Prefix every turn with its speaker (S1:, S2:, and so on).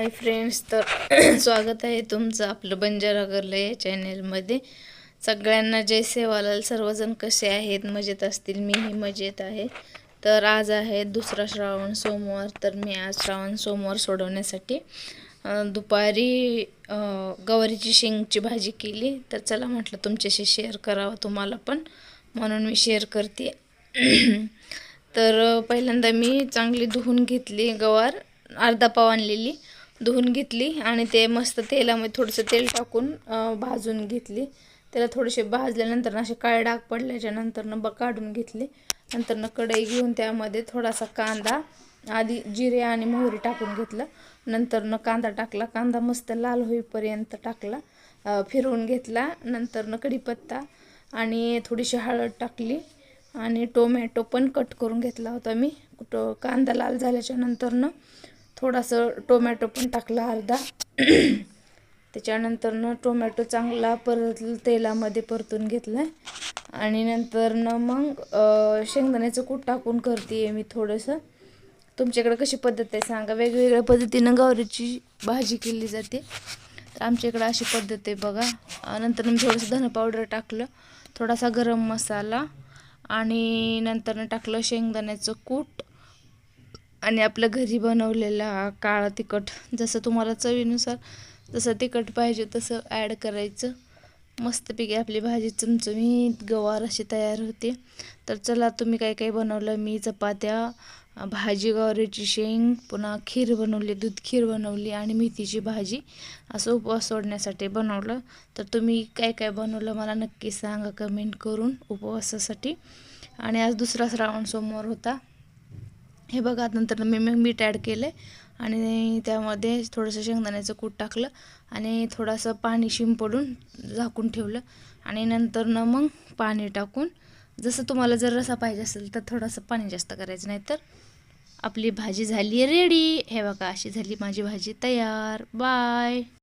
S1: Hi friends तर स्वागत आहे तुमचं आपलं बंजारा गर्ल या चॅनेलमध्ये. सगळ्यांना जय सेवालाल सर्वजण कसे आहेत? मजेत असतील? मीही मजेत आहे. तर आज आहे दुसरा श्रावण सोमवार तर मी आज श्रावण सोमवार सोडवण्यासाठी दुपारी गवारीची शेंगची भाजी केली. तर चला म्हटलं तुमच्याशी शेअर करावं तुम्हाला पण. म्हणून मी शेअर करते. तर पहिल्यांदा मी चांगली धुवून घेतली गवार अर्धा पाव आणलेली. धुवून घेतली आणि ते मस्त तेलामध्ये थोडंसं तेल टाकून भाजून घेतली. त्याला थोडेसे भाजल्यानंतर असे काळे डाग पडल्याच्यानंतरनं ब काढून घेतली. नंतरनं कढई घेऊन त्यामध्ये थोडासा कांदा आधी जिरे आणि मोहरी टाकून घेतलं. नंतरनं कांदा टाकला. कांदा मस्त लाल होईपर्यंत टाकला. फिरवून घेतला. नंतरनं कढीपत्ता आणि थोडीशी हळद टाकली. आणि टोमॅटो पण कट करून घेतला होता मी. तो कांदा लाल झाल्याच्या नंतरनं थोडासा टोमॅटो पण टाकला अर्धा. त्याच्यानंतरनं टोमॅटो चांगला परत तेलामध्ये परतून घेतला आणि नंतरनं मग शेंगदाण्याचं कूट टाकून करते आहे मी थोडंसं. तुमच्याकडे कशी पद्धत आहे सांगा? वेगवेगळ्या पद्धतीनं गवारीची भाजी केली जाते. तर आमच्या इकडं अशी पद्धत आहे बघा. नंतर मी थोडंसं धन पावडर टाकलं थोडासा गरम मसाला आणि नंतरनं टाकलं शेंगदाण्याचं कूट. आणि आपलं घरी बनवलेला काळा तिखट जसं तुम्हाला चवीनुसार जसं तिखट पाहिजे तसं ॲड करायचं. मस्तपैकी आपली भाजी चमचमीत गवार अशी तयार होते. तर चला तुम्ही काय काय बनवलं? मी चपात्या भाजी गवारीची शेंग पुन्हा खीर बनवली दूध खीर बनवली आणि मेथीची भाजी असं उपवास सोडण्यासाठी बनवलं. तर तुम्ही काय काय बनवलं मला नक्की सांगा कमेंट करून उपवासासाठी. आणि आज दुसरा श्रावण सोमवार होता. हे बघा नंतर मी मग मीठ ॲड केलं आणि त्यामध्ये थोडंसं शेंगदाण्याचं कूट टाकलं आणि थोडंसं पाणी शिंपडून झाकून ठेवलं आणि नंतरनं मग पाणी टाकून जसं तुम्हाला जर रसा पाहिजे असेल तर थोडंसं पाणी जास्त करायचं नाही तर आपली भाजी झाली रेडी हे बघा अशी झाली माझी भाजी तयार. बाय